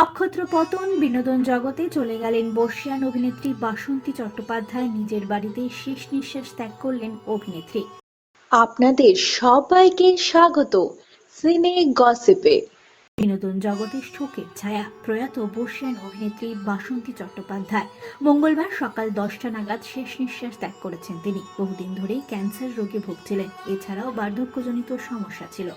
নক্ষত্র পতন বিনোদন জগতে চলে গেলেন বর্ষিয়ান অভিনেত্রী বাসন্তী চট্টোপাধ্যায় নিজের বাড়িতে শেষ নিঃশ্বাস ত্যাগ করলেন অভিনেত্রী। আপনাদের সবাইকে স্বাগত। সিনে গসিপে। বিনোদন জগতে শোকের ছায়া প্রয়াত বর্ষিয়ান অভিনেত্রী বাসন্তী চট্টোপাধ্যায়। মঙ্গলবার সকাল দশটা নাগাদ শেষ নিঃশ্বাস ত্যাগ করেছেন তিনি। বহুদিন ধরেই ক্যান্সার রোগে ভুগছিলেন। এছাড়াও বার্ধক্যজনিত সমস্যা ছিল।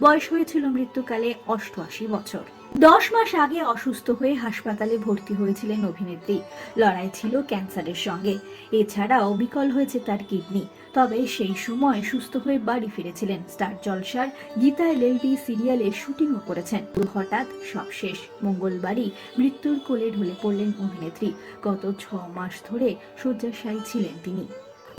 বয়স হয়েছিল মৃত্যুকালে অষ্টআশি বছর। দশ মাস আগে অসুস্থ হয়ে হাসপাতালে ভর্তি হয়েছিলেন অভিনেত্রী। লড়াই ছিল ক্যান্সারের সঙ্গে। এছাড়াও বিকল হয়েছে তার কিডনি। তবে সেই সময় সুস্থ হয়ে বাড়ি ফিরেছিলেন স্টার জলসার গীতা এলএলবি সিরিয়ালের শুটিংও করেছেন। হঠাৎ সব শেষ। মঙ্গলবারই মৃত্যুর কোলে ঢলে পড়লেন অভিনেত্রী। গত ছ মাস ধরে শয্যাশায়ী ছিলেন তিনি।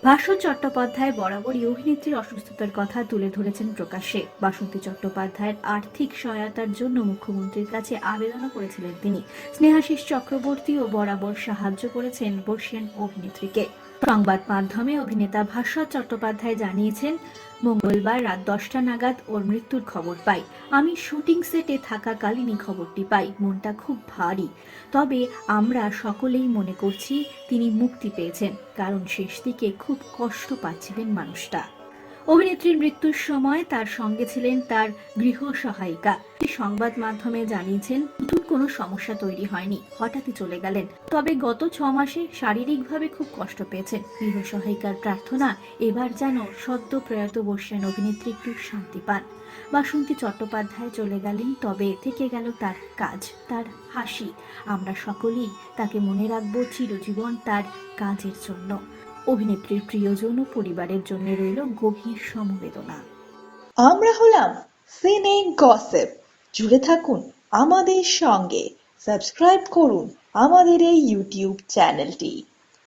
ভাস্বর চট্টোপাধ্যায় বরাবরই অভিনেত্রীর অসুস্থতার কথা তুলে ধরেছেন প্রকাশ্যে। বাসন্তী চট্টোপাধ্যায়ের আর্থিক সহায়তার জন্য মুখ্যমন্ত্রীর কাছে আবেদনও করেছিলেন তিনি। স্নেহাশিস চক্রবর্তীও বরাবর সাহায্য করেছেন বর্ষিয়ান অভিনেত্রীকে। সংবাদ মাধ্যমে অভিনেতা ভাস্বর চট্টোপাধ্যায় জানিয়েছেন, মঙ্গলবার রাত দশটা নাগাদ ওর মৃত্যুর খবর পাই। আমি শুটিং সেটে থাকাকালীনই খবরটি পাই। মনটা খুব ভারী। তবে আমরা সকলেই মনে করছি, তিনি মুক্তি পেয়েছেন, কারণ শেষ দিকে খুব কষ্ট পাচ্ছিলেন মানুষটা। অভিনেত্রীর মৃত্যুর সময় তার সঙ্গে ছিলেন তার গৃহ সহায়িকা। সংবাদ মাধ্যমে জানিয়েছেন, নতুন কোনো সমস্যা তৈরি হয়নি, হঠাৎই চলে গেলেন। তবে গত ছ মাসে শারীরিকভাবে খুব কষ্ট পেয়েছেন। গৃহ সহায়িকার প্রার্থনা, এবার যেন সদ্য প্রয়াত বর্ষিয়ান অভিনেত্রী একটু শান্তি পান। বাসন্তী চট্টোপাধ্যায় চলে গেলেন, তবে থেকে গেল তার কাজ, তার হাসি। আমরা সকলেই তাকে মনে রাখব চিরজীবন তার কাজের জন্য। অভিনেত্রীর প্রিয়জন ও পরিবারের জন্য রইল গভীর সমবেদনা। আমরা হলাম সিনে গসেপ জুড়ে থাকুন আমাদের সঙ্গে। সাবস্ক্রাইব করুন আমাদের এই ইউটিউব চ্যানেলটি